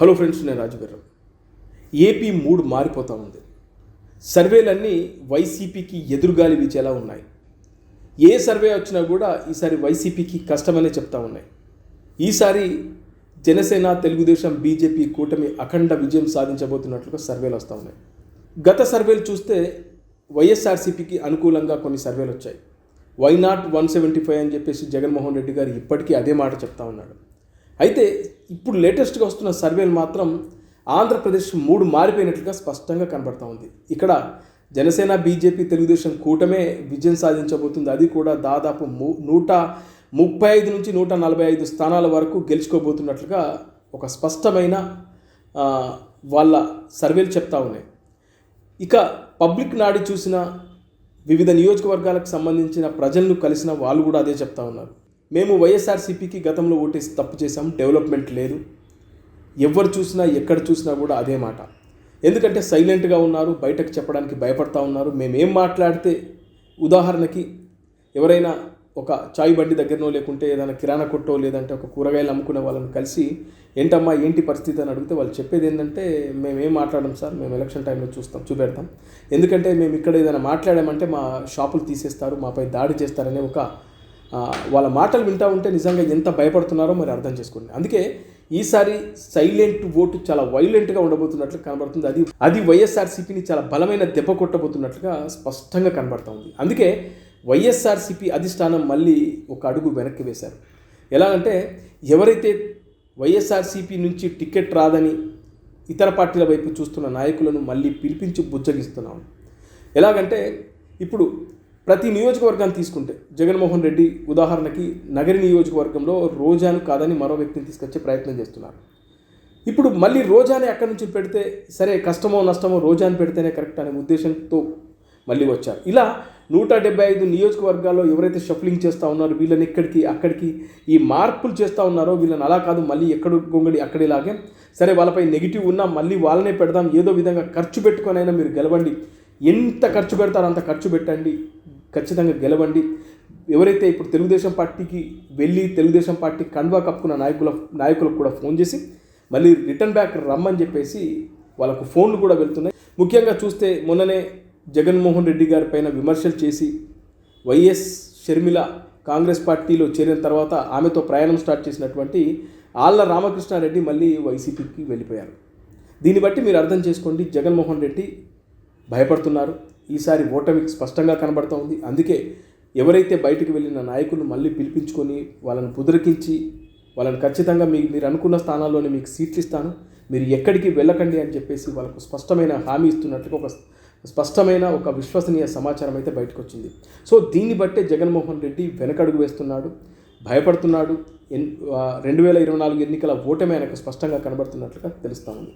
Hello friends నేను రాజుగారు AP మూడు మారిపోతూ ఉంది. సర్వేలన్నీ వైసీపీకి ఎదురుగాలి వీచేలా ఉన్నాయి. ఏ సర్వే వచ్చినా కూడా ఈసారి వైసీపీకి కష్టమనే చెప్తా ఉన్నాయి. ఈసారి జనసేన తెలుగుదేశం బీజేపీ కూటమి అఖండ విజయం సాధించబోతున్నట్లుగా సర్వేలు వస్తూ ఉన్నాయి. గత సర్వేలు చూస్తే వైఎస్ఆర్సీపీకి అనుకూలంగా కొన్ని సర్వేలు వచ్చాయి. Why not one seventy five అని చెప్పేసి జగన్మోహన్ రెడ్డి గారు ఇప్పటికీ అదే మాట చెప్తా ఉన్నాడు. అయితే ఇప్పుడు లేటెస్ట్గా వస్తున్న సర్వేలు మాత్రం ఆంధ్రప్రదేశ్ మూడు మారిపోయినట్లుగా స్పష్టంగా కనబడతా ఉంది. ఇక్కడ జనసేన బీజేపీ తెలుగుదేశం కూటమే విజయం సాధించబోతుంది. అది కూడా దాదాపు మూ నూట ముప్పై ఐదు నుంచి నూట నలభై ఐదు స్థానాల వరకు గెలుచుకోబోతున్నట్లుగా ఒక స్పష్టమైన వాళ్ళ సర్వేలు చెప్తా ఉన్నాయి. ఇక పబ్లిక్ నాడి చూసిన వివిధ నియోజకవర్గాలకు సంబంధించిన ప్రజలను కలిసిన వాళ్ళు కూడా అదే చెప్తా ఉన్నారు. మేము వైఎస్ఆర్సీపీకి గతంలో ఓటేసి తప్పు చేశాం డెవలప్మెంట్ లేదు. ఎవరు చూసినా ఎక్కడ చూసినా కూడా అదే మాట. ఎందుకంటే సైలెంట్గా ఉన్నారు బయటకు చెప్పడానికి భయపడతా ఉన్నారు. మేమేం మాట్లాడితే ఉదాహరణకి ఎవరైనా ఒక చాయ్ బండి దగ్గరనో లేకుంటే ఏదైనా కిరాణా కొట్టో లేదంటే ఒక కూరగాయలు అమ్ముకునే వాళ్ళని కలిసి ఏంటమ్మా ఏంటి పరిస్థితి? అని అడిగితే వాళ్ళు చెప్పేది ఏంటంటే మేము ఏం మాట్లాడడం సార్ మేము ఎలక్షన్ టైంలో చూస్తాం చూపెడతాం. ఎందుకంటే మేము ఇక్కడ ఏదైనా మాట్లాడామంటే మా షాపులు తీసేస్తారు మాపై దాడి చేస్తారనే ఒక వాళ్ళ మాటలు వింటా ఉంటే నిజంగా ఎంత భయపడుతున్నారో మరి అర్థం చేసుకోండి. అందుకే ఈసారి సైలెంట్ ఓటు చాలా వైలెంట్గా ఉండబోతున్నట్లు కనబడుతుంది. అది అది వైఎస్ఆర్సీపీని చాలా బలమైన దెబ్బ కొట్టబోతున్నట్లుగా స్పష్టంగా కనబడుతూ ఉంది. అందుకే వైఎస్ఆర్సీపీ అధిష్టానం మళ్ళీ ఒక అడుగు వెనక్కి వేశారు. ఎలాగంటే ఎవరైతే వైఎస్ఆర్సీపీ నుంచి టికెట్ రాదని ఇతర పార్టీల వైపు చూస్తున్న నాయకులను మళ్ళీ పిలిపించి బుజ్జగిస్తున్నాం ఎలాగంటే ఇప్పుడు ప్రతి నియోజకవర్గాన్ని తీసుకుంటే జగన్మోహన్ రెడ్డి ఉదాహరణకి నగరి నియోజకవర్గంలో రోజాను కాదని మరో వ్యక్తిని తీసుకొచ్చే ప్రయత్నం చేస్తున్నారు. ఇప్పుడు మళ్ళీ రోజాని అక్కడి నుంచి పెడితే సరే కష్టమో నష్టమో రోజాని పెడితేనే కరెక్ట్ అనే ఉద్దేశంతో మళ్ళీ వచ్చారు. ఇలా నూట డెబ్బై ఐదు నియోజకవర్గాల్లో ఎవరైతే షఫ్లింగ్ చేస్తూ ఉన్నారో వీళ్ళని ఇక్కడికి అక్కడికి ఈ మార్పులు చేస్తూ ఉన్నారో వీళ్ళని అలా కాదు మళ్ళీ ఎక్కడ గొంగడి అక్కడిలాగే సరే వాళ్ళపై నెగిటివ్ ఉన్నా మళ్ళీ వాళ్ళనే పెడదాం ఏదో విధంగా ఖర్చు పెట్టుకొనైనా మీరు గెలవండి. ఎంత ఖర్చు పెడతారో అంత ఖర్చు పెట్టండి. ఖచ్చితంగా గెలవండి. ఎవరైతే ఇప్పుడు తెలుగుదేశం పార్టీకి వెళ్ళి తెలుగుదేశం పార్టీ కండువా కప్పుకున్న నాయకుల నాయకులకు కూడా ఫోన్ చేసి మళ్ళీ రిటర్న్ బ్యాక్ రమ్మని చెప్పేసి వాళ్ళకు ఫోన్లు కూడా వెళ్తున్నాయి. ముఖ్యంగా చూస్తే మొన్ననే జగన్మోహన్ రెడ్డి గారి పైన విమర్శలు చేసి వైఎస్ షర్మిల కాంగ్రెస్ పార్టీలో చేరిన తర్వాత ఆమెతో ప్రయాణం స్టార్ట్ చేసినటువంటి ఆళ్ళ రామకృష్ణారెడ్డి మళ్ళీ వైసీపీకి వెళ్ళిపోయారు. దీన్ని బట్టి మీరు అర్థం చేసుకోండి జగన్మోహన్ రెడ్డి భయపడుతున్నారు. ఈసారి ఓటమికి స్పష్టంగా కనబడుతూ ఉంది. అందుకే ఎవరైతే బయటకు వెళ్ళిన నాయకులను మళ్ళీ పిలిపించుకొని వాళ్ళని పుదరికించి వాళ్ళని ఖచ్చితంగా మీ మీరు అనుకున్న స్థానాల్లోనే మీకు సీట్లు ఇస్తాను మీరు ఎక్కడికి వెళ్ళకండి అని చెప్పేసి వాళ్ళకు స్పష్టమైన హామీ ఇస్తున్నట్లుగా ఒక స్పష్టమైన ఒక విశ్వసనీయ సమాచారం అయితే బయటకు వచ్చింది సో దీన్ని బట్టే జగన్మోహన్ రెడ్డి వెనకడుగు వేస్తున్నాడు భయపడుతున్నాడు. ఎన్ రెండు వేల ఇరవై నాలుగు ఎన్నికల ఓటమి ఆయనకు స్పష్టంగా కనబడుతున్నట్లుగా తెలుస్తూ ఉంది.